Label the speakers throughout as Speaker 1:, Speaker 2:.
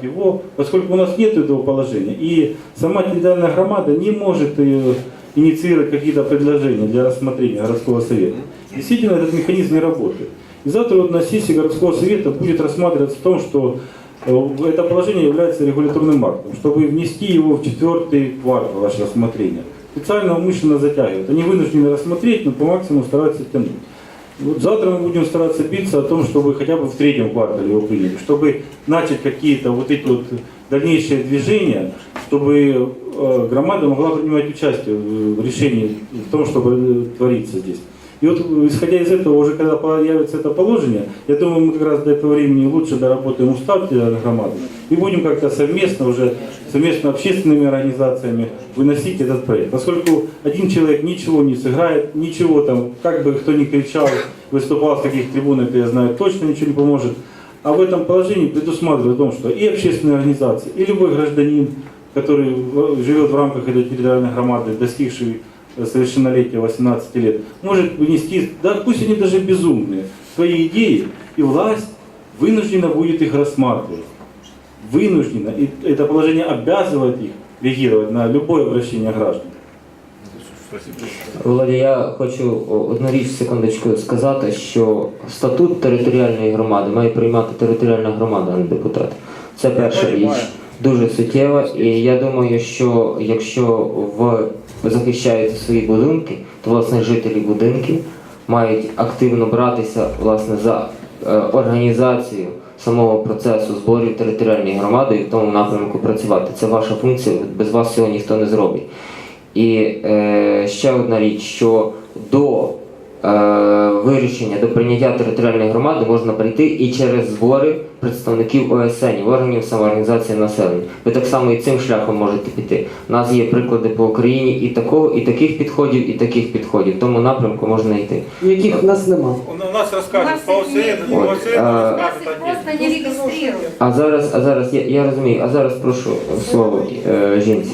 Speaker 1: его, поскольку у нас нет этого положения, и сама территориальная громада не может э, инициировать какие-то предложения для рассмотрения городского совета. Действительно, этот механизм не работает. И завтра вот на сессии городского совета будет рассматриваться в том, что э, это положение является регуляторным актом, чтобы внести его в четвертый квартал ваше рассмотрение. Специально умышленно затягивают. Они вынуждены рассмотреть, но по максимуму стараются тянуть. Вот завтра мы будем стараться биться о том, чтобы хотя бы в третьем квартале его приняли, чтобы начать какие-то вот эти вот дальнейшие движения, чтобы э, громада могла принимать участие в в решении, в том, что э, творится здесь. И вот э, исходя из этого, уже когда появится это положение, я думаю, мы как раз до этого времени лучше доработаем устав для громады и будем как-то совместно уже, совместно общественными организациями выносить этот проект. Поскольку один человек ничего не сыграет, ничего там, как бы кто ни кричал, выступал с каких трибун, это я знаю, точно ничего не поможет. А в этом положении предусматривает о том, что и общественные организации, и любой гражданин, который живет в рамках этой территориальной громады, достигший совершеннолетия 18 лет, может вынести, да пусть они даже безумные, свои идеи, и власть вынуждена будет их рассматривать. Вынуждена. И это положение обязывает их реагировать на любое обращение граждан.
Speaker 2: Володя, я хочу одну річ секундочку сказати, що статут територіальної громади має приймати територіальна громада, а не депутат. Це перша річ, дуже суттєва. І я думаю, що якщо ви захищаєте свої будинки, то власне жителі будинків мають активно братися власне за е, організацію самого процесу зборів територіальної громади і в тому напрямку працювати. Це ваша функція, без вас цього ніхто не зробить. І е, ще одна річ, що до вирішення, до прийняття територіальної громади можна прийти і через збори представників ОСН, органів самоорганізації населення. Ви так само і цим шляхом можете піти. У нас є приклади по Україні і такого, і таких підходів, і таких підходів. В тому напрямку можна йти.
Speaker 3: яких в нас нема.
Speaker 1: У нас расскажут
Speaker 4: по ОСН,
Speaker 2: по ОСН
Speaker 4: не регистрируют.
Speaker 2: А зараз, а зараз я, я розумію, а зараз прошу слово е, жінці.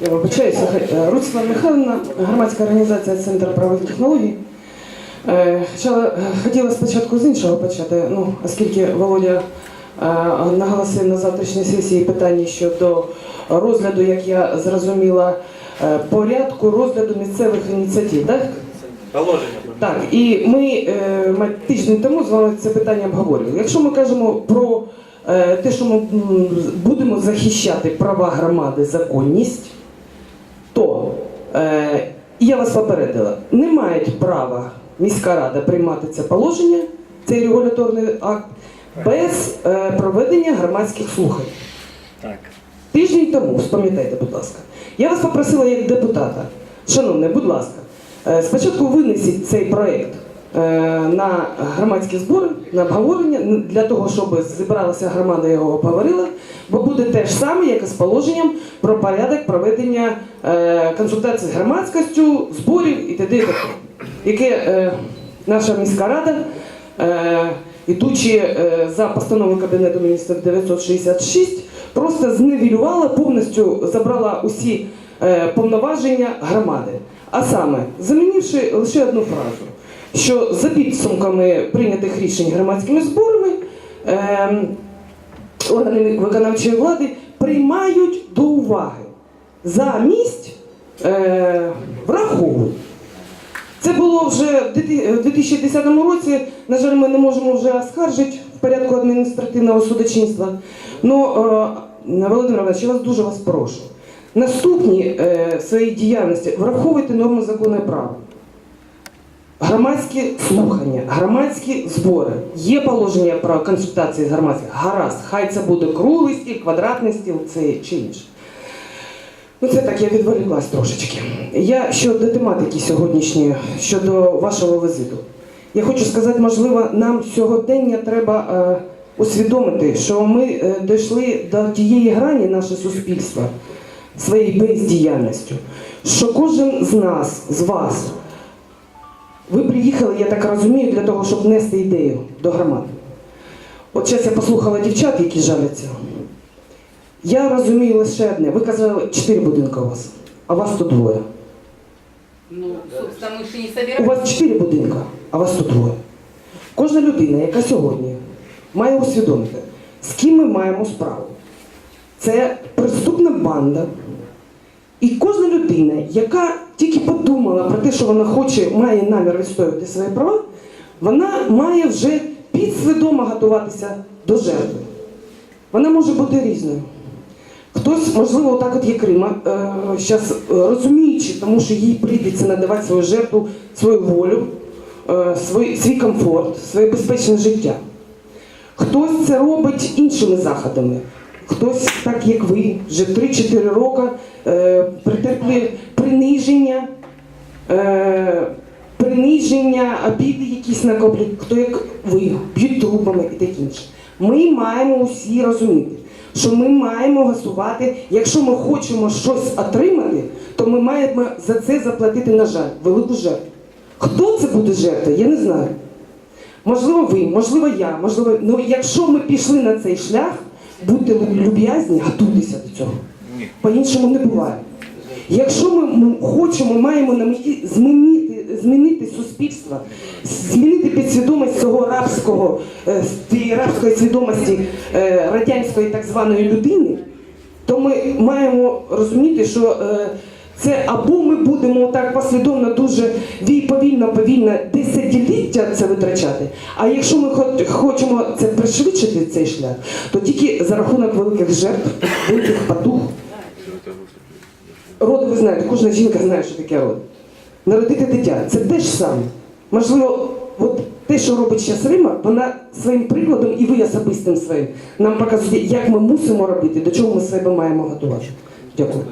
Speaker 4: Я
Speaker 3: вибачаюся, Е, Руслана Михайловна, громадська організація Центр правових технологій. Е, е, хотіла спочатку з іншого почати, ну, оскільки Володя наголосив на завтрашній сесії питання щодо розгляду, як я зрозуміла, порядку розгляду місцевих ініціатив. Так?
Speaker 1: Положение.
Speaker 3: Так, і ми тиждень тому з вами це питання обговорювали. Якщо ми кажемо про те, що ми будемо захищати права громади, законність, я вас попередила, не мають права міська рада приймати це положення, цей регуляторний акт, без е, проведення громадських слухань.
Speaker 5: Так.
Speaker 3: Тиждень тому, спам'ятайте, будь ласка. Я вас попросила як депутата, шановне, будь ласка, е, спочатку винесіть цей проєкт е, на громадські збори, на обговорення, для того, щоб зібралася громада його обговорила, бо буде те ж саме, як і з положенням про порядок проведення е, консультацій з громадськістю, зборів і т.д. яке е, наша міська рада, е, ідучи е, за постановою Кабінету міністрів 966, просто зневілювала, повністю забрала усі е, повноваження громади. А саме, замінивши лише одну фразу, що за підсумками прийнятих рішень громадськими зборами е, органи виконавчої влади приймають до уваги замість е, враховують. Це було вже в 2010 році. На жаль, ми не можемо вже оскаржити в порядку адміністративного судочинства. Ну, е, Володимир Іванович, я вас дуже вас прошу. Наступні е, в діяльності враховуйте норми закону і права. Громадські слухання, громадські збори. Є положення про консультації з громадських. Гаразд, хай це буде круглий стіль, квадратний стіл, це чи інше. Ну, це так, я відволіклась трошечки. Я щодо тематики сьогоднішньої, щодо вашого візиту. Я хочу сказати, можливо, нам сьогодення треба е, усвідомити, що ми е, дійшли до тієї грані наше суспільства своєю бездіяльністю, що кожен з нас, з вас, ви приїхали, я так розумію, для того, щоб нести ідею до громади. От зараз я послухала дівчат, які жаляться. Я розумію лише одне. Ви казали, чотири будинки у вас, а вас тут двоє.
Speaker 4: Ну, собственно, мы же не
Speaker 3: У вас чотири будинки, а вас тут двоє. Кожна людина, яка сьогодні має усвідомити, з ким ми маємо справу. Це преступна банда. І кожна людина, яка тільки подумала про те, що вона хоче, має намір відстоювати свої права, вона має вже підсвідомо готуватися до жертви. Вона може бути різною. Хтось, можливо, отак от як Рима, зараз розуміючи, тому що їй прийдеться надавати свою жертву, свою волю, е, свій, свій комфорт, своє безпечне життя. Хтось це робить іншими заходами. Хтось, так як ви, вже 3-4 роки е, претерпли приниження, е, приниження, обіди якісь накоплять, хто як ви, б'ють трупами і таке інше. Ми маємо усі розуміти, що ми маємо голосувати, якщо ми хочемо щось отримати, то ми маємо за це заплатити, на жаль, велику жертву. Хто це буде жертва, я не знаю. Можливо, ви, можливо, я, можливо, ну якщо ми пішли на цей шлях, будьте люб'язні, готуйтеся до цього. По-іншому не буває. Якщо ми хочемо, маємо на меті змінити, змінити суспільство, змінити підсвідомість цього рабського, е, тієї рабської свідомості е, радянської так званої людини, то ми маємо розуміти, що е, це або ми будемо так послідовно дуже повільно, повільно десятиліття це витрачати. А якщо ми хочемо це пришвидшити цей шлях, то тільки за рахунок великих жертв, великих потух. Роди ви знаєте, кожна жінка знає, що таке род. Народити дитя це те ж саме. Можливо, от те, що робить зараз Рима, вона своїм прикладом і ви особистим своїм нам показує, як ми мусимо робити, до чого ми себе маємо готувати. Дякую.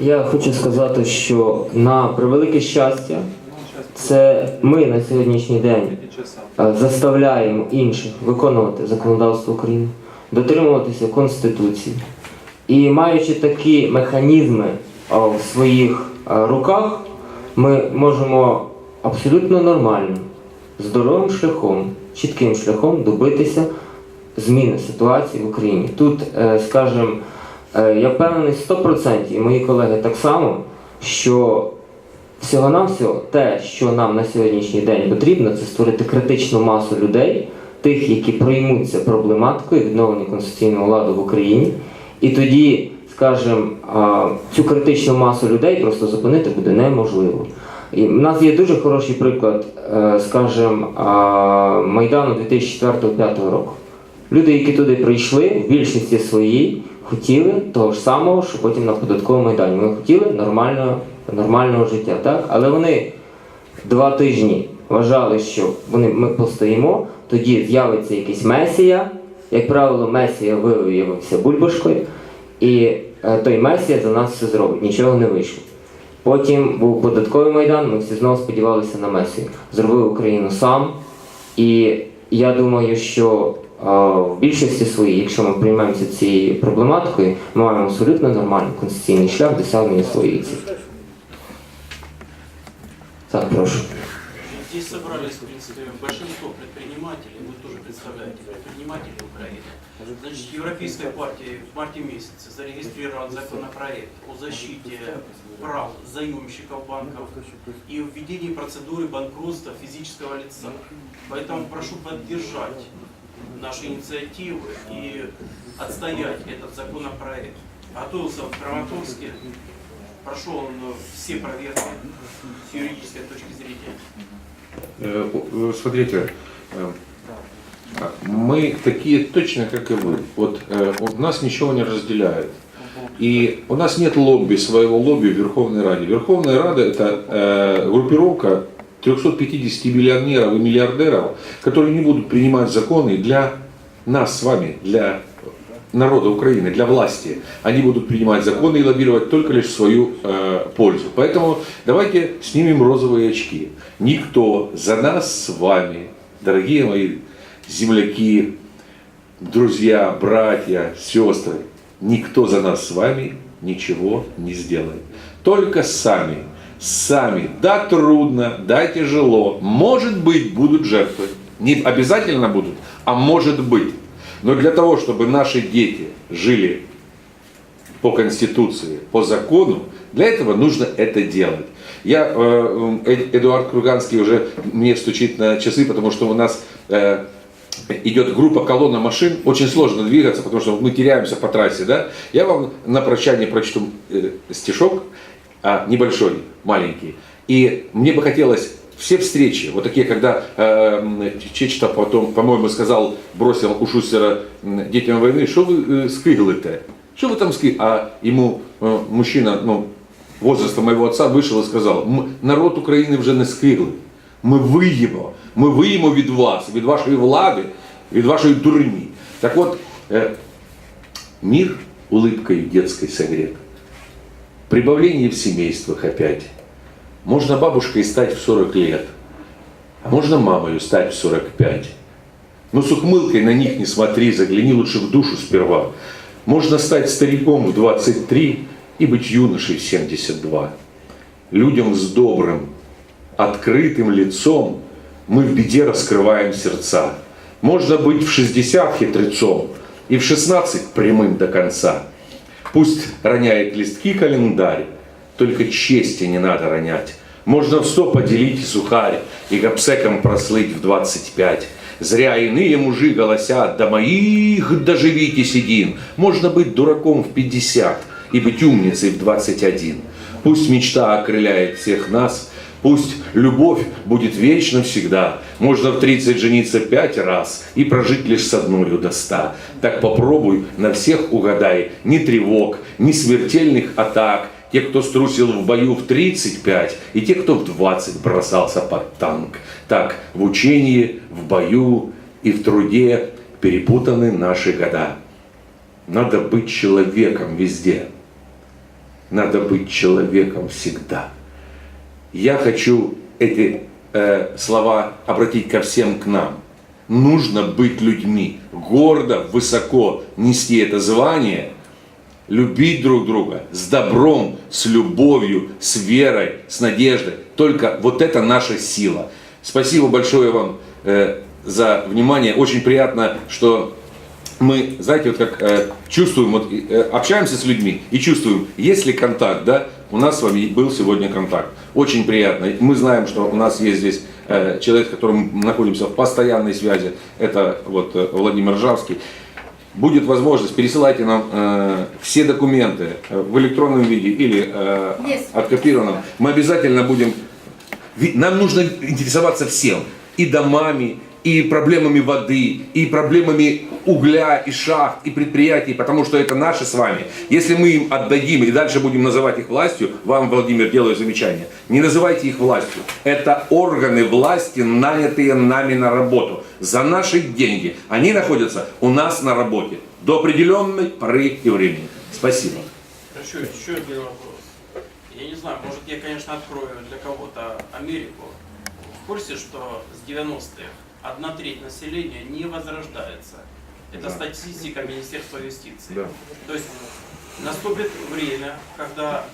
Speaker 2: Я хочу сказати, що на превелике щастя, це ми на сьогоднішній день е, заставляємо інших виконувати законодавство України, дотримуватися Конституції. І маючи такі механізми е, в своїх е, руках, ми можемо абсолютно нормально, здоровим шляхом, чітким шляхом добитися зміни ситуації в Україні. Тут, скажімо, Я впевнений 100%, і мої колеги так само, що всього-навсього те, що нам на сьогоднішній день потрібно, це створити критичну масу людей, тих, які проймуться проблематикою відновлення конституційного ладу в Україні. І тоді, скажімо, цю критичну масу людей просто зупинити буде неможливо. І в нас є дуже хороший приклад, е, скажімо, Майдану 2004-2005 року. Люди, які туди прийшли, в більшості своїй хотіли того ж самого, що потім на податковому майдані. Вони хотіли нормального, нормального життя, так? Але вони два тижні вважали, що вони, ми постоїмо, тоді з'явиться якийсь месія. Як правило, месія виявився бульбашкою, і е, той месія за нас все зробить, нічого не вийшло. Потім був податковий майдан, ми всі знову сподівалися на месію. Зробив Україну сам. І я думаю, що в більшості своїй, якщо ми приймемося цією проблематикою, ми маємо абсолютно нормальний конституційний шлях досягнення своєї цілі. Так, прошу.
Speaker 5: Здесь собрались, в принципе, большинство предпринимателей, вы тоже представляете предприниматели Украины. Значит, Европейская партия в марте месяце зарегистрировала законопроект о защите прав заемщиков банков и введении процедуры банкротства физического лица. Поэтому прошу поддержать наши инициативы и отстоять этот законопроект. Готовился в Краматорске, прошел он все проверки с юридической точки зрения.
Speaker 6: Э, э, Смотрите, э, мы такие точно, как и вы. Вот у нас ничего не разделяет. И у нас нет лобби, своего лобби в Верховной Раде. Верховная Рада это э, группировка 350 миллионеров и миллиардеров, которые не будут принимать законы для нас с вами, для народа Украины, для власти. Они будут принимать законы и лоббировать только лишь в свою э, пользу. Поэтому давайте снимем розовые очки. Никто за нас с вами, дорогие мои земляки, друзья, братья, сестры, никто за нас с вами ничего не сделает. Только сами, сами. Да, трудно, да, тяжело. Может быть, будут жертвы. Не обязательно будут, а может быть. Но для того, чтобы наши дети жили по Конституции, по закону, для этого нужно это делать. Я, э, э, Эд- Эдуард Круганский уже мне стучит на часы, потому что у нас э, идет группа колонна машин, очень сложно двигаться, потому что мы теряемся по трассе, да? Я вам на прощание прочту э, стишок, а, небольшой, маленький. И мне бы хотелось все встречи, вот такие, когда э, Чечета потом, по-моему, сказал, бросил у Шустера м, детям войны, что вы э, скиглите? Что вы там ски? А ему э, мужчина, ну, возраста моего отца вийшов і сказав, «М- народ України вже не скигли. Ми виємо, ми виємо від вас, від вашої влади, від вашої дурні. Так от, е, мир улыбкой детской согрет. Прибавление в семействах опять. Можно бабушкой стать в 40 лет, а можно мамою стать в 45. Но с ухмылкой на них не смотри, загляни лучше в душу сперва. Можно стать стариком в 23 и быть юношей в 72. Людям с добрым, открытым лицом мы в беде раскрываем сердца. Можно быть в 60 хитрецом и в 16 прямым до конца. Пусть роняет листки календарь, только чести не надо ронять. Можно в сто поделить сухарь и гопсеком прослыть в 25. Зря иные мужи голосят, до моих доживите седин. Можно быть дураком в 50 и быть умницей в 21. Пусть мечта окрыляет всех нас, Пусть любовь будет вечно всегда. Можно в 30 жениться пять раз и прожить лишь с одной до ста. Так попробуй, на всех угадай. Ни тревог, ни смертельных атак. Те, кто струсил в бою в 35, и те, кто в 20 бросался под танк. Так, в учении, в бою и в труде перепутаны наши года. Надо быть человеком везде. Надо быть человеком всегда. Я хочу эти э, слова обратить ко всем к нам. Нужно быть людьми, гордо, высоко нести это звание, любить друг друга с добром, с любовью, с верой, с надеждой. Только вот это наша сила. Спасибо большое вам э, за внимание. Очень приятно, что мы, знаете, вот как э, чувствуем, вот, э, общаемся с людьми и чувствуем, есть ли контакт, да, у нас с вами был сегодня контакт. Очень приятно. Мы знаем, что у нас есть здесь э, человек, с которым мы находимся в постоянной связи. Это вот э, Владимир Ржавский. Будет возможность, пересылайте нам э, все документы э, в электронном виде или э,
Speaker 4: Есть.
Speaker 6: откопированном. Мы обязательно будем нам нужно интересоваться всем. И домами, и проблемами воды, и проблемами угля, и шахт, и предприятий, потому что это наши с вами. Если мы им отдадим и дальше будем называть их властью, вам, Владимир, делаю замечание, не называйте их властью. Это органы власти, нанятые нами на работу. За наши деньги. Они находятся у нас на работе. До определенной поры и времени. Спасибо.
Speaker 5: Еще, еще один вопрос. Я не знаю, может я, конечно, открою для кого-то Америку. В курсе, что с 90-х одна треть населения не возрождается. Это статистика Министерства юстиции.
Speaker 6: Да.
Speaker 5: То есть наступит время, когда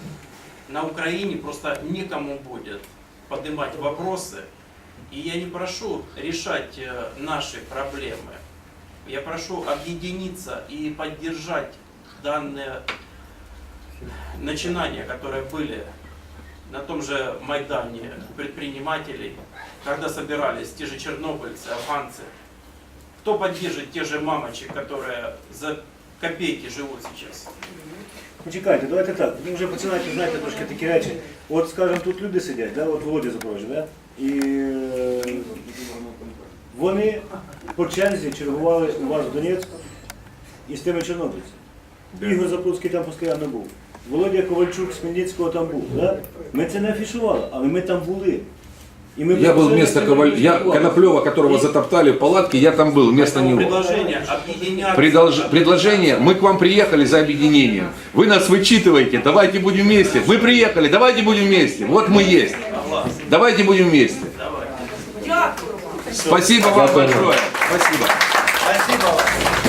Speaker 5: на Украине просто некому будет поднимать вопросы. И я не прошу решать э, наши проблемы. Я прошу объединиться и поддержать данные начинания, которые были на том же Майдане у предпринимателей, когда собирались те же чернобыльцы, афганцы. Кто поддержит тех же мамочек, которые за копейки живут сейчас?
Speaker 7: Почекайте, давайте так. Ви вже починаєте, знаєте, трошки такі речі. От, скажімо, тут люди сидять, да? от Володя Запорожжя, да? і е, вони по черзі чергували у вас в Донецьку із тими чорнобильцями. Ігор Запруцький там постійно був. Володя Ковальчук з Хмельницького там був. Да? Ми це не афішували, але ми там були. І ми
Speaker 6: Я был
Speaker 7: безпосередньо
Speaker 6: вместо
Speaker 7: це
Speaker 6: Коваль...
Speaker 7: не
Speaker 6: я
Speaker 7: афішували.
Speaker 6: Коноплева, которого затоптали в палатке, я там был вместо
Speaker 5: Поэтому
Speaker 6: него.
Speaker 5: предложение объединяться.
Speaker 6: Предлож- Предложение, мы к вам приехали за объединением. Вы нас вычитываете, давайте будем вместе. Мы приехали, давайте будем вместе. Вот мы есть. Давайте будем вместе. Спасибо вам
Speaker 2: Дякую.
Speaker 6: большое. Спасибо.
Speaker 7: Спасибо вам.